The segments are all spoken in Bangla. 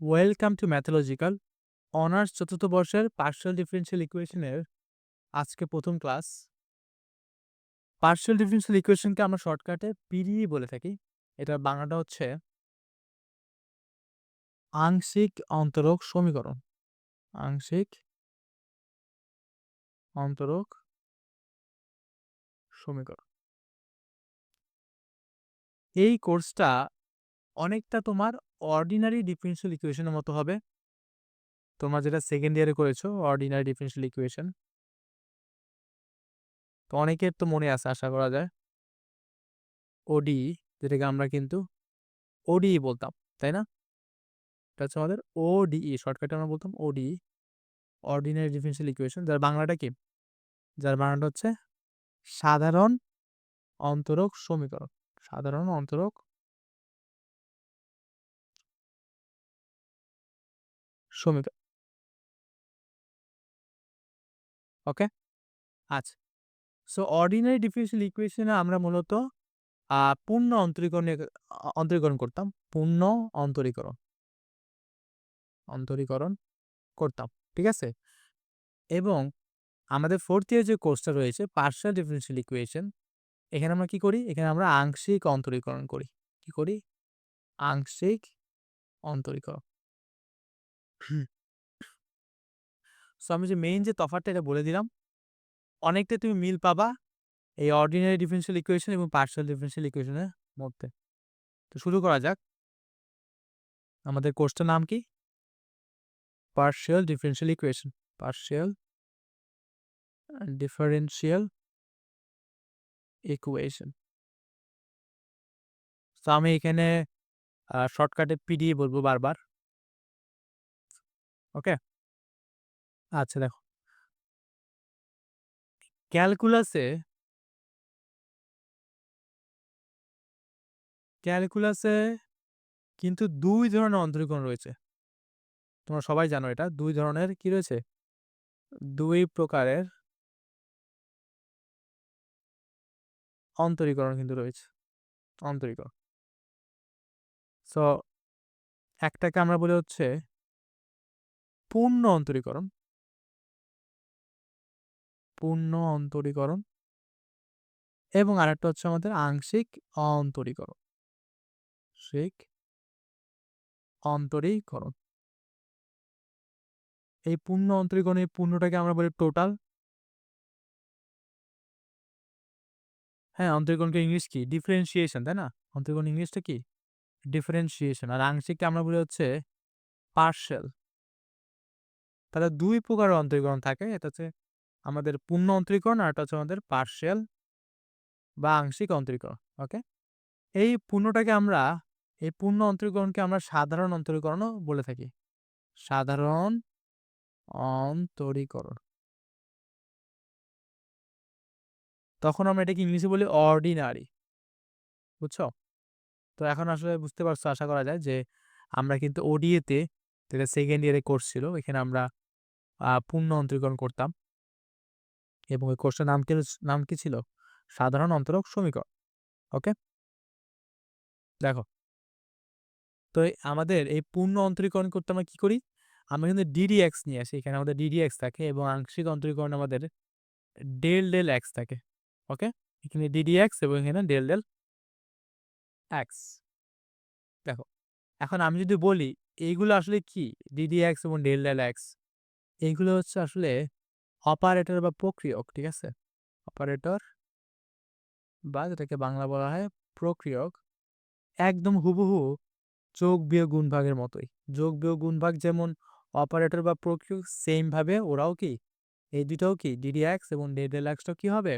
ওয়েলকাম টু ম্যাথোলজিক্যাল অনার্স চতুর্থ বর্ষের পার্শিয়াল ডিফারেনশিয়াল ইকুয়েশনের আজকে প্রথম ক্লাস পার্শিয়াল ডিফারেনশিয়াল ইকুয়েশনকে আমরা শর্টকাটে পিডিই বলে থাকি। এটার বাংলাটা হচ্ছে আংশিক অন্তরক সমীকরণ। আংশিক অন্তরক সমীকরণ। এই কোর্সটা অনেকটা তোমার অর্ডিনারি ডিফারেনশিয়াল ইকুয়েশনের মতো হবে। তোমরা যেটা সেকেন্ড ইয়ারে করেছ অর্ডিনারি ডিফারেনশিয়াল ইকুয়েশন তো অনেকের তো মনে আছে, আশা করা যায়। ওডি যেটাকে আমরা কিন্তু ওডি বলতাম, তাই না? এটা হচ্ছে আমাদের ওডিই শর্টকাটে আমরা বলতাম ওডি অর্ডিনারি ডিফারেনশিয়াল ইকুয়েশন যার বাংলাটা কি? যার বাংলাটা হচ্ছে সাধারণ অন্তরক সমীকরণ, সাধারণ অন্তরক সমীকরণ ওকে? আচ্ছা। সো অর্ডিনারি ডিফারেনশিয়াল ইকুয়েশনে আমরা মূলত পূর্ণ অন্তরীকরণে, অন্তরীকরণ করতাম। পূর্ণ অন্তরীকরণ। অন্তরীকরণ করতাম, ঠিক আছে? এবং আমাদের ফোর্থ ইয়ার যে কোর্সটা রয়েছে পার্শিয়াল ডিফারেনশিয়াল ইকুয়েশন এখানে আমরা কি করি? এখানে আমরা আংশিক অন্তরীকরণ করি। কি করি? আংশিক অন্তরীকরণ। সো আমি যে মেইন যে তফাৎটা এটা বলে দিলাম, অনেকটা তুমি মিল পাবা এই অর্ডিনারি ডিফারেনশিয়াল ইকুয়েশন এবং পার্শিয়াল ডিফারেনশিয়াল ইকুয়েশনের মধ্যে। তো শুরু করা যাক। আমাদের কোর্সটার নাম কি? Partial differential equation partial differential equation তো আমি এখানে শর্টকাটে পিডিএ বলব বারবার। ওকে? আচ্ছা দেখো। ক্যালকুলাসে ক্যালকুলাসে কিন্তু দুই ধরনের অন্তরীকরণ রয়েছে। তোমরা সবাই জানো এটা। দুই ধরনের কি রয়েছে? দুই প্রকারের অন্তরীকরণ কিন্তু রয়েছে। অন্তরীকরণ। সো একটাকে আমরা বলি হচ্ছে পূর্ণ অন্তরীকরণ। পূর্ণ অন্তরীকরণ। এবং আরেকটা হচ্ছে আমাদের আংশিক অন্তরীকরণ। আংশিক অন্তরীকরণ। এই পূর্ণ অন্তরীকরণ, এই পূর্ণটাকে আমরা বলি টোটাল হ্যাঁ অন্তরীকরণকে ইংলিশ কি? ডিফারেন্সিয়েশন তাই না? অন্তরীকরণ ইংলিশটা কি? ডিফারেন্সিয়েশন আর আংশিকটা আমরা বলি হচ্ছে পার্শাল তাহলে দুই প্রকার অন্তরীকরণ থাকে। এটা হচ্ছে আমাদের পূর্ণ অন্তরীকরণ আর এটা হচ্ছে আমাদের পার্শিয়াল বা আংশিক অন্তরীকরণ ওকে এই পূর্ণটাকে আমরা, এই পূর্ণ অন্তরীকরণকে আমরা সাধারণ অন্তরীকরণও বলে থাকি। সাধারণ অন্তরীকরণ। তখন আমরা এটাকে ইংলিশে বলি অর্ডিনারি বুঝছ? তো এখন আসলে বুঝতে পারছ, আশা করা যায় যে আমরা কিন্তু ওডিএতে যেটা সেকেন্ড ইয়ারে কোর্স ছিল, এখানে আমরা পূর্ণ অন্তরীকরণ করতাম। এবং ওই কোর্সটার নাম কি নাম কি ছিল? সাধারণ অন্তরক সমীকরণ, ওকে? দেখো। তো আমাদের এই পূর্ণ অন্তরীকরণ করতে আমরা কি করি? আমরা কিন্তু ডিডি এক্স নিয়ে আসি, এখানে আমাদের ডিডি এক্স থাকে এবং আংশিক অন্তরীকরণ আমাদের ডেল ডেল এক্স থাকে, ওকে? এখানে ডিডি এক্স এবং এখানে ডেল ডেল এক্স দেখো, এখন আমি যদি বলি, এইগুলো আসলে কি? ডিডি এক্স এবং ডেল ডেল এক্স এইগুলো হচ্ছে আসলে অপারেটর বা প্রক্রিয়ক, ঠিক আছে? অপারেটর বা যেটাকে বাংলা বলা হয় প্রক্রিয়ক, একদম হুবহু যোগ বিয়োগ গুণভাগের মতোই। যোগ বিয়োগ গুণভাগ যেমন অপারেটর বা প্রক্রিয়ক সেম ভাবে ওরাও কি? এই দুটাও কি? ডিডি এক্স এবং ডেডেল এক্সটাও কি হবে?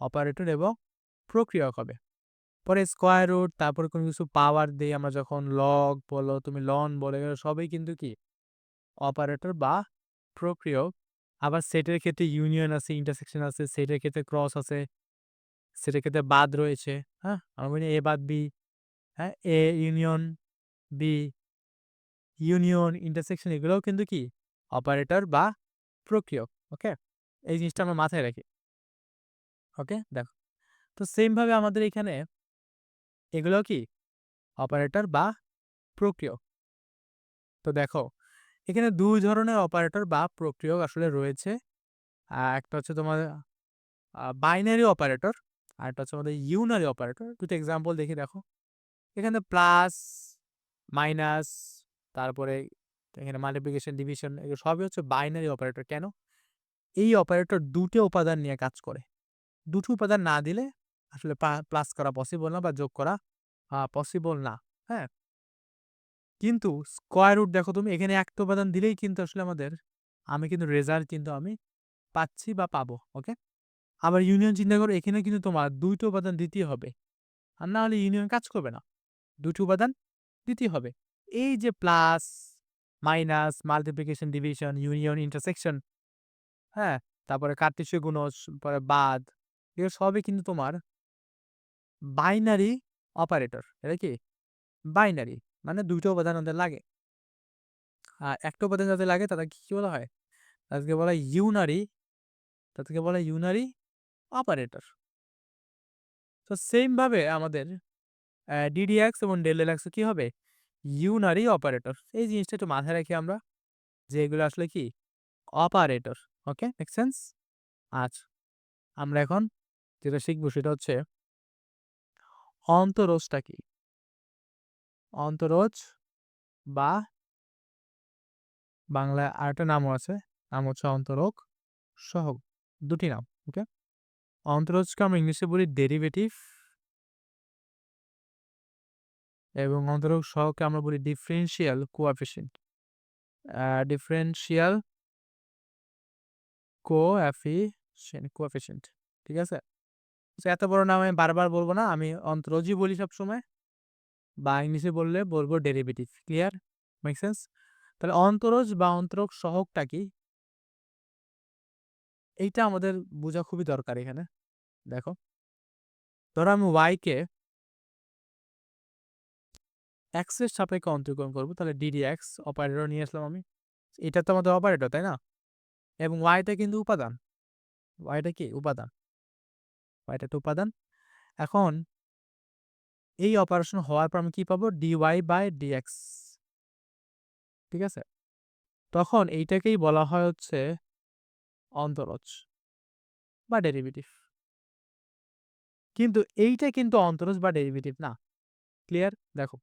অপারেটর এবং প্রক্রিয়ক হবে। পরে স্কোয়ার রুট তারপরে কোনো কিছু পাওয়ার দিয়ে আমরা যখন লগ বলো, তুমি লন বলে সবই কিন্তু কি? অপারেটর বা প্রক্রিয়ক। আবার সেটের ক্ষেত্রে ইউনিয়ন আছে ইন্টারসেকশন আছে সেটের ক্ষেত্রে ক্রস আছে সেটের ক্ষেত্রে বাদ রয়েছে হ্যাঁ? আমরা বলি এ বাদ বি হ্যাঁ? A union B union intersection এগুলোও কিন্তু কি? অপারেটর বা প্রক্রিয়ক ওকে এই জিনিসটা আমরা মাথায় রাখি ওকে দেখো, তো সেমভাবে আমাদের এখানে এগুলো কি? অপারেটর বা প্রক্রিয়ক। তো দেখো এখানে দুই ধরনের অপারেটর বা প্রক্রিয়ক আসলে রয়েছে। একটা হচ্ছে তোমার বাইনারি অপারেটর আর একটা হচ্ছে আমাদের ইউনারি অপারেটর দুটো এক্সাম্পল দেখে দেখো। এখানে প্লাস মাইনাস তারপরে এখানে মাল্টিপ্লিকেশন ডিভিশন এগুলো সবই হচ্ছে বাইনারি অপারেটর কেন? এই অপারেটর দুটো উপাদান নিয়ে কাজ করে। দুটো উপাদান না দিলে আসলে প্লাস করা পসিবল না বা যোগ করা পসিবল না। হ্যাঁ? কিন্তু স্কোয়ার রুট দেখো তুমি, এখানে একটা উপাদান দিলেই কিন্তু আসলে আমাদের, আমি কিন্তু রেজাল্ট কিন্তু আমি পাচ্ছি বা পাবো ওকে আবার ইউনিয়ন চিন্তা করো এখানে কিন্তু তোমার দুইটো উপাদান দিতেই হবে। আর না হলে ইউনিয়ন কাজ করবে না দুটো উপাদান দিতেই হবে। এই যে plus minus multiplication division union intersection হ্যাঁ তারপরে কার্তেশীয় গুণজ পরে বাদ, এগুলো সবই কিন্তু তোমার বাইনারি অপারেটর এটা কি? বাইনারি মানে দুটো উপাদান ওদের লাগে। আর একটা উপাদান যাতে লাগে, তাদেরকে কি বলা হয়? তাদেরকে বলা হয় ইউনারি তাদেরকে বলা হয় ইউনারি অপারেটর তো সেম ভাবে আমাদের ডিডিএক্স এবং ডেল এক্স কি হবে? ইউনারি অপারেটর এই জিনিসটা একটু মাথায় রাখি আমরা যে এগুলো আসলে কি? অপারেটর ওকে মেক সেন্স আচ্ছা আমরা এখন যেটা শিখব সেটা হচ্ছে অন্তরজটা কি? অন্তরজ বা বাংলায় আরেকটা নামও আছে। নাম হচ্ছে অন্তরক সহগ দুটি নাম ওকে অন্তরজকে আমরা ইংলিশে বলি ডেরিভেটিভ এবং অন্তরক সহকে আমরা বলি ডিফারেন্সিয়াল কোয়াফিসিয়েন্ট ডিফারেন্সিয়াল কোঅ্যাফিসিয়েন্ট কোঅ্যাফিসিয়েন্ট ঠিক আছে? এত বড় নাম আমি বারবার বলব না, আমি অন্তরজই বলি সব সময় বা ইংলিশে বললে বলব ডেরিভেটিভ ক্লিয়ার মেক সেন্স তাহলে অন্তরজ বা অন্তরক সহকটা কি? এইটা আমাদের বোঝা খুবই দরকার এখানে, দেখো। ধরো আমি ওয়াইকে এক্সের সাপেক্ষে অন্তরীকরণ করব, তাহলে ডিডি এক্স অপারেটর নিয়ে আসলাম আমি। এটা তো আমাদের অপারেটর তাই না? এবং ওয়াইটা কিন্তু উপাদান। ওয়াইটা কি? উপাদান। ওয়াইটা একটা উপাদান। এখন এই অপারেশন হওয়ার পর আমি কি পাবো? ডিওয়াই বাই ডিএক্স ঠিক আছে? তখন এইটাকেই বলা হয় হচ্ছে অন্তরজ বা ডেরিভেটিভ কিন্তু এইটা কিন্তু অন্তরজ বা ডেরিভেটিভ না। ক্লিয়ার দেখো।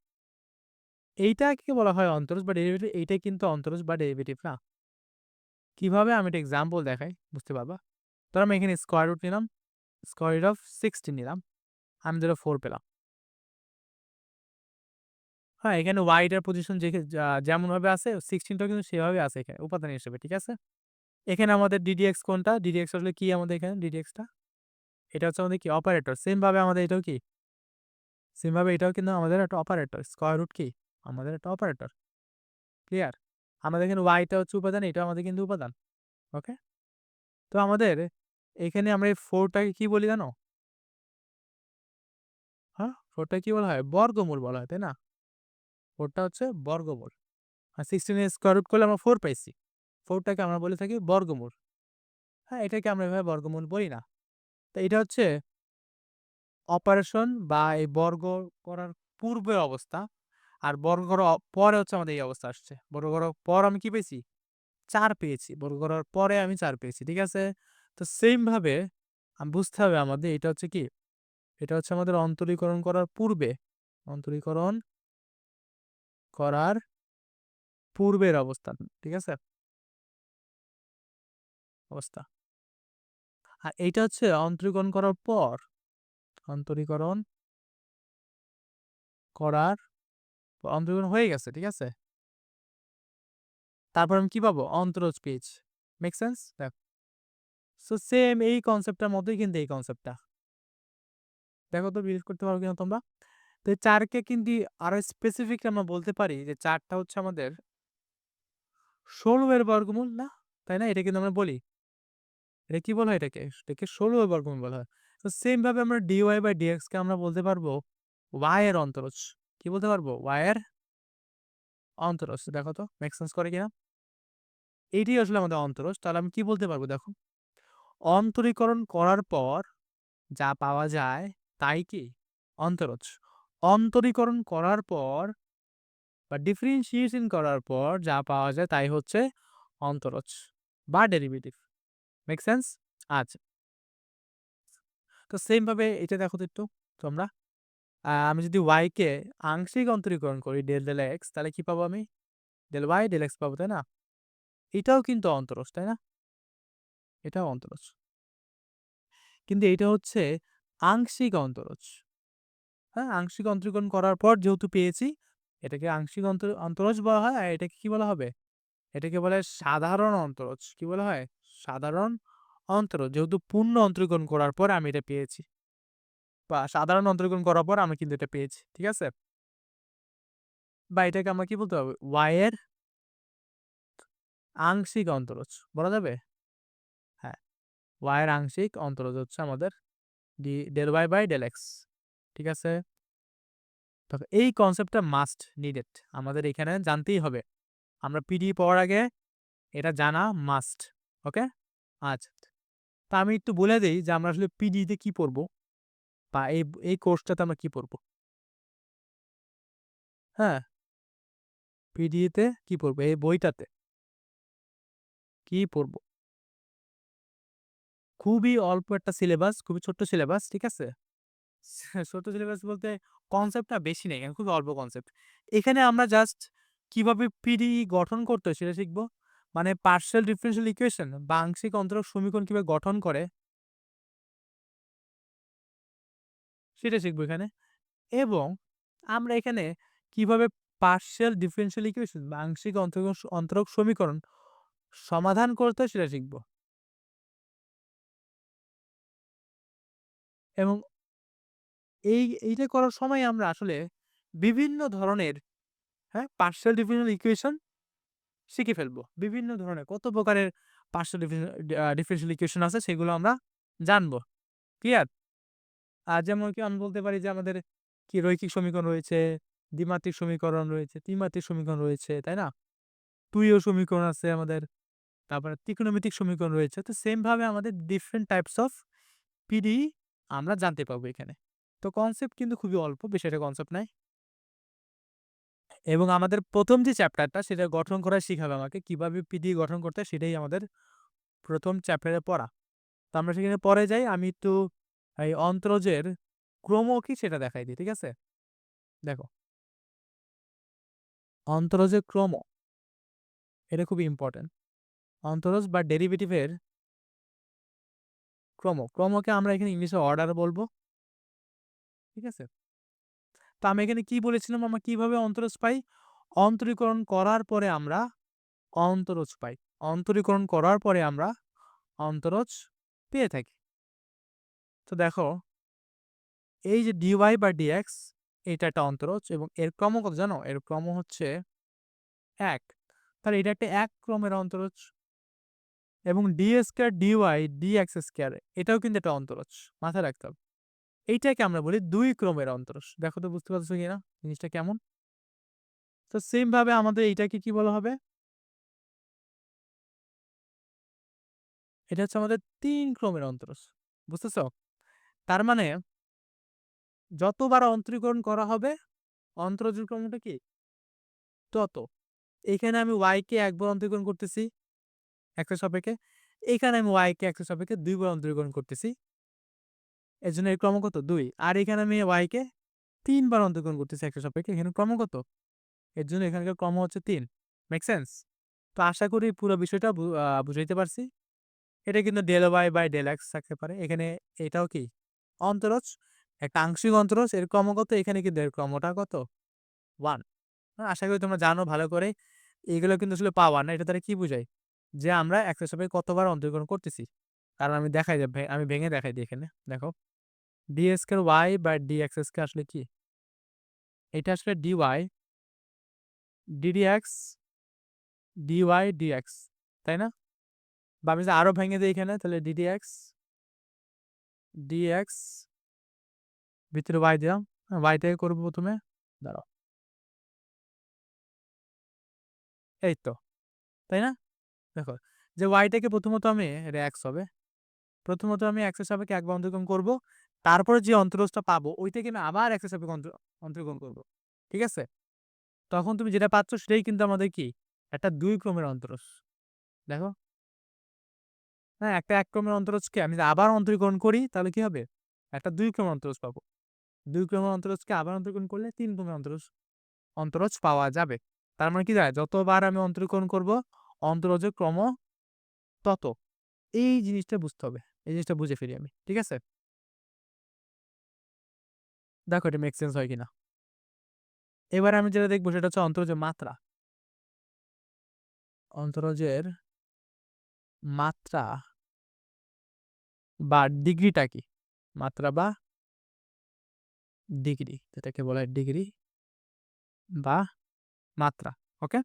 এইটাকে বলা হয় অন্তরজ বা ডেরিভেটিভ এইটা কিন্তু অন্তরজ বা ডেরিভেটিভ না। কীভাবে? আমি একটা এক্সাম্পল দেখাই, বুঝতে পারবা? ধর আমি এখানে স্কোয়ার রুট নিলাম স্কোয়ার রুট অফ সিক্সটিন নিলাম, আমি ধরো ফোর পেলাম। হ্যাঁ এখানে ওয়াইটার পজিশন যে যেমনভাবে আছে সিক্সটিনটাও কিন্তু সেভাবে আছে এখানে, উপাদান হিসেবে, ঠিক আছে? এখানে আমাদের ডিডিএক্স কোনটা? ডিডিএক্স আসলে কি আমাদের এখানে ডিডিএক্সটা এটা হচ্ছে আমাদের কি? অপারেটর সেমভাবে আমাদের এটাও কি? সেমভাবে এটাও কিন্তু আমাদের একটা অপারেটর স্কোয়ার রুট কি? আমাদের একটা অপারেটর ক্লিয়ার আমাদের এখানে ওয়াইটা হচ্ছে উপাদান এটা আমাদের কিন্তু উপাদান ওকে তো আমাদের এখানে আমরা এই ফোরটাকে কি বলি জানো? হ্যাঁ ফোরটাকে কি বলা হয়? বর্গমূল বলা হয়, তাই না? ফোরটা হচ্ছে বর্গমূল। আর সিক্সটিন স্কোয়ার রুট করলে আমরা ফোর পাইছি। ফোরটাকে আমরা বলে থাকি বর্গমূল। হ্যাঁ এটাকে আমরা এভাবে বর্গমূল বলি না। তো এটা হচ্ছে অপারেশন বা এই বর্গ করার পূর্বের অবস্থা। আর বর্গ করার পরে হচ্ছে আমাদের এই অবস্থা আসছে। বর্গ করার পর আমি কি পেয়েছি? চার পেয়েছি। বর্গ করার পরে আমি চার পেয়েছি, ঠিক আছে? তো সেম ভাবে বুঝতে হবে আমাদের এটা হচ্ছে কি? এটা হচ্ছে আমাদের অন্তরীকরণ করার পূর্বে। অন্তরীকরণ করার পূর্বের অবস্থান ঠিক আছে? অবস্থা। আর এইটা হচ্ছে অন্তরীকরণ করার পর অন্তরীকরণ করার অন্তরীকরণ হয়ে গেছে, ঠিক আছে? তারপর আমি কি পাবো? অন্তরজ পেজ মেক সেন্স দেখ। সো সেম এই কনসেপ্টটার মতোই কিন্তু এই কনসেপ্টটা দেখো তো বিলিভ করতে পারো কিনা তোমরা? তো চারকে কিন্তু আরও স্পেসিফিক আমরা বলতে পারি যে চারটা হচ্ছে আমাদের ষোলো এর বর্গমূল, না? তাই না? এটা কিন্তু আমরা বলি। এটা কি বলা হয় এটাকে? এটাকে ষোলো এর বর্গমূল বলা হয়। তো সেম ভাবে আমরা ডিওয়াই বাই ডিএক্স কে আমরা বলতে পারব ওয়াই এর অন্তরজ কি বলতে পারব? ওয়াই এর অন্তরজ দেখো তো মেক সেন্স করে কিনা? এইটাই আসলে আমাদের অন্তরজ তাহলে আমি কি বলতে পারব? দেখো, অন্তরীকরণ করার পর যা পাওয়া যায় তাই কি? অন্তরজ অন্তরীকরণ করার পর বা ডিফারেন্সিয়েশন করার পর যা পাওয়া যায় তাই হচ্ছে অন্তরজ বা ডেরিভেটিভ মেক সেন্স আচ্ছা। তো সেম ভাবে এটা দেখো তো একটু তোমরা। আমি যদি y কে আংশিক অন্তরীকরণ করি ডেল ডেল এক্স তাহলে কি পাবো আমি? ডেল ওয়াই ডেল এক্স পাবো, তাই না? এটাও কিন্তু অন্তরজ, তাই না? এটাও অন্তরজ। কিন্তু এটা হচ্ছে আংশিক অন্তরজ। হ্যাঁ আংশিক অন্তরীকরণ করার পর যেহেতু পেয়েছি, এটাকে আংশিক অন্তর, অন্তরজ বলা হয়, আর এটাকে কি বলা হবে? এটাকে বলে সাধারণ অন্তরজ। কি বলা হয়? সাধারণ অন্তরজ। যেহেতু পূর্ণ অন্তরীকরণ করার পর আমি এটা পেয়েছি। বা সাধারণ অন্তরীকরণ করার পর আমি কিন্তু এটা পেয়েছি, ঠিক আছে? বা এটাকে আমরা কি বলতে হবে? ওয়াই এর আংশিক অন্তরজ, বলা যাবে? হ্যাঁ ওয়াই এর আংশিক অন্তরজ হচ্ছে আমাদের d del y by del x ঠিক আছে? এই কনসেপ্টটা মাস্ট নিডেড আমাদের এখানে জানতেই হবে। আমরা পিডি পাওয়ার আগে এটা জানা মাস্ট ওকে আচ্ছা তা আমি একটু বলে দিই যে আমরা আসলে পিডিতে কি পড়ব, বা এই এই কোর্সটাতে আমরা কি পড়ব। হ্যাঁ? পিডিতে কি পড়ব? এই বইটাতে কি পড়ব? খুবই অল্প একটা সিলেবাস খুবই ছোট্ট সিলেবাস ঠিক আছে? ছোট সিলেবাস বলতে কনসেপ্টটা বেশি নেই খুব অল্প কনসেপ্ট এখানে আমরা জাস্ট কীভাবে পিডি গঠন করতে হয় সেটা শিখব। মানে পার্সিয়াল ডিফারেন্সিয়াল ইকুয়েশন বা আংশিক অন্তরক সমীকরণ কীভাবে গঠন করে সেটা শিখব এখানে। এবং আমরা এখানে কীভাবে পার্সিয়াল ডিফারেন্সিয়াল ইকুয়েশন বা আংশিক অন্তরক অন্তরক সমীকরণ সমাধান করতে হয় সেটা শিখব। এবং এই, এইটা করার সময় আমরা আসলে বিভিন্ন ধরনের হ্যাঁ? পার্সেল ডিফারেন্সিয়াল ইকুয়েশন শিখে ফেলব। বিভিন্ন ধরনের কত প্রকারের পার্সিয়াল ডিফারেন্সিয়াল ইকুয়েশন আছে সেগুলো আমরা জানব। ক্লিয়ার আর যেমন কি আমি বলতে পারি যে আমাদের কি রৈখিক সমীকরণ রয়েছে, দ্বিমাত্রিক সমীকরণ রয়েছে, ত্রিমাত্রিক সমীকরণ রয়েছে, তাই না? তুইও সমীকরণ আছে আমাদের। তারপরে ত্রিকোণমিতিক সমীকরণ রয়েছে। তো সেমভাবে আমাদের ডিফারেন্ট টাইপস অফ পিডি আমরা জানতে পারব এখানে। তো কনসেপ্ট কিন্তু খুবই অল্প, বেশি একটা কনসেপ্ট নাই। এবং আমাদের প্রথম যে চ্যাপ্টারটা সেটা গঠন করা শিখাবে আমাকে। কীভাবে পিডি গঠন করতে সেটাই আমাদের প্রথম চ্যাপ্টারে পড়া। তো আমরা সেখানে পরে যাই, আমি একটু এই অন্তরজের ক্রম কি সেটা দেখাই দিই, ঠিক আছে? দেখো। অন্তরজের ক্রম। এটা খুবই ইম্পর্টেন্ট অন্তরজ বা ডেরিভেটিভের ক্রম। ক্রমকে আমরা এখানে ইংলিশে অর্ডার বলব। ঠিক আছে? তো আমি এখানে কি বলেছিলাম? আমরা কীভাবে অন্তরজ পাই? অন্তরীকরণ করার পরে আমরা অন্তরজ পাই। অন্তরীকরণ করার পরে আমরা অন্তরজ পেয়ে থাকি। তো দেখো, এই যে ডিওয়াই বা ডিএক্স এটা একটা অন্তরজ এবং এর ক্রম কত জানো? এর ক্রম হচ্ছে এক। তাহলে এটা একটা এক ক্রমের অন্তরজ এবং d square d y d x square এটাও কিন্তু একটা অন্তরজ। মাথায় রাখতে হবে। এইটাকে আমরা বলি দুই ক্রমের অন্তরজ দেখো তো বুঝতে পারছ কিনা জিনিসটা কেমন? তো সেম ভাবে আমাদের এইটাকে কি বলা হবে? এটা হচ্ছে আমাদের তিন ক্রমের অন্তরজ বুঝতেছ? তার মানে যতবার অন্তরীকরণ করা হবে অন্তরজের ক্রমটা কি? তত। এখানে আমি ওয়াইকে একবার অন্তরীকরণ করতেছি, একটা সাপেক্ষে। এখানে আমি ওয়াই কে একটা সাপেক্ষে দুইবার অন্তরীকরণ করতেছি। এর জন্য এর ক্রম কত দুই। আর এখানে আমি ওয়াই কে তিনবার অন্তরীকরণ করতেছি একটা সাপেক্ষে, এখানে ক্রম কত এর জন্য এখানকার ক্রম হচ্ছে তিন। মেক সেন্স তো আশা করি পুরো বিষয়টা বুঝাইতে পারছি। এটা কিন্তু del y by del x থাকতে পারে। এখানে এটাও কি? অন্তরজ? একটা আংশিক অন্তরজ। এর ক্রম কত এখানে কিন্তু এর ক্রমটা কত? ওয়ান আশা করি তোমরা জানো ভালো করে। এগুলো কিন্তু আসলে পাওয়া না। এটা তারা কি বোঝায়? যে আমরা একটা সাপেক্ষে কতবার অন্তরীকরণ করতেছি। কারণ আমি দেখাই যাবে আমি ভেঙে দেখাই দিই এখানে। দেখো। ডিএস কে ওয়াই ডিএক্স কে আসলে কি? এটা আসলে ডিওয়াই ডিডিএক্স ডিওয়াই ডিএক্স তাই না? বা আমি যদি আরও ভেঙে দিই এখানে, তাহলে d d x d x ভিতরে ওয়াই দিলাম। ওয়াই থেকে করব প্রথমে। দাঁড়াও। এই তো, তাই না? দেখো, যে ওয়াইটাকে প্রথমত আমি, এটা এক্স হবে। প্রথমত আমি এক্সের সাপেক্ষে একবার অন্তর্গণ করব। তারপরে যে অন্তরজটা পাবো ওই থেকে আমি আবার এক্সের সাপেক্ষে অন্তর- অন্তর্গণ করব ঠিক আছে তখন তুমি যেটা পাচ্ছ সেটাই কিন্তু আমাদের কি একটা দুই ক্রমের অন্তরস দেখো? হ্যাঁ, একটা এক ক্রমের অন্তরজকে আমি আবার অন্তরীকরণ করি তাহলে কি হবে? একটা দুই ক্রমের অন্তরজ পাবো। দুই ক্রমের অন্তরজকে আবার অন্তরীকরণ করলে ৩ ক্রমের অন্তরজ অন্তরজ পাওয়া যাবে। তার মানে কি যায় যতবার আমি অন্তরীকরণ করব অন্তরজের ক্রম তত। এই জিনিসটা বুঝতে হবে। এই জিনিসটা বুঝে ফিরি আমি। ঠিক আছে? দেখো এটা মেক সেন্স হয় কিনা? এবারে আমি যেটা দেখব সেটা হচ্ছে অন্তরজের মাত্রা। অন্তরজের মাত্রা বা ডিগ্রিটা কি? মাত্রা বা ডিগ্রি যেটাকে বলা হয় ডিগ্রি বা মাত্রা। ওকে?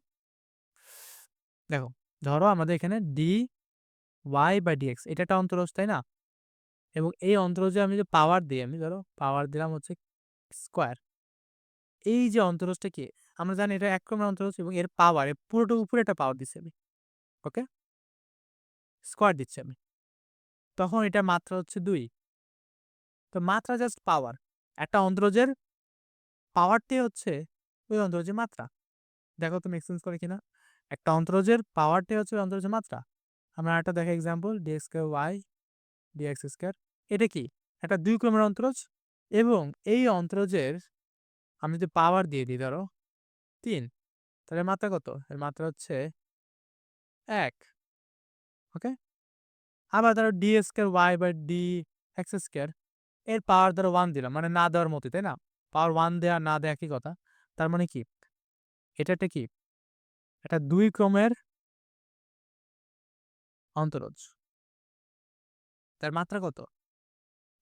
দেখো, ধরো আমাদের এখানে ডি ওয়াই বা ডিএক্স এটা একটা অন্তরজ, তাই না? এবং এই অন্তরজে আমি যে পাওয়ার দিই আমি ধরো পাওয়ার দিলাম হচ্ছে স্কোয়ার। এই যে অন্তরজটা কি? আমরা জানি এটা ১ ক্রমের অন্তরজ এবং এর পাওয়ার এর পুরোটার উপরে একটা পাওয়ার দিচ্ছি আমি। ওকে? স্কোয়ার দিচ্ছি আমি। তখন এটার মাত্রা হচ্ছে দুই তো মাত্রা জাস্ট পাওয়ার। একটা অন্তরজের পাওয়ারটাই হচ্ছে ওই অন্তরজের মাত্রা। দেখো তুমি সেন্স করে কিনা? একটা অন্তরজের পাওয়ারটাই হচ্ছে ওই অন্তরজের মাত্রা। আমরা আরেকটা দেখি example dx square y dx square. এটা কি? একটা দুই ক্রমের অন্তরজ এবং এই অন্তরজের আমি যদি পাওয়ার দিয়ে দিই ধরো তিন তাহলে মাত্রা কত? এর মাত্রা হচ্ছে এক ওকে? আবার ধরো d square y by dx square এর পাওয়ার ধরো ওয়ান দিলাম। মানে না দেওয়ার মতই, তাই না? পাওয়ার ওয়ান দেয়া না দেওয়া একই কথা। তার মানে কি? এটা একটা কি? এটা দুই ক্রমের অন্তরজ। তার মাত্রা কত?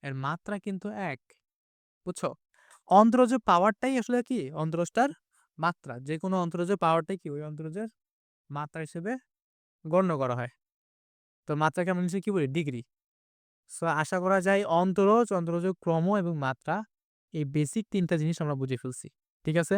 এর মাত্রা কিন্তু ১। বুঝছ? অন্তরজ পাওয়ারটাই আসলে কি? অন্তরজটার মাত্রা। যে কোনো অন্তরজের পাওয়ারটাই কি? ওই অন্তরজের মাত্রা হিসেবে গণ্য করা হয়। তো মাত্রাকে আমরা হিসেবে কি বলি? ডিগ্রি। সো আশা করা যায় অন্তরজ, অন্তরজ ক্রম এবং মাত্রা এই বেসিক তিনটা জিনিস আমরা বুঝে ফেলছি। ঠিক আছে?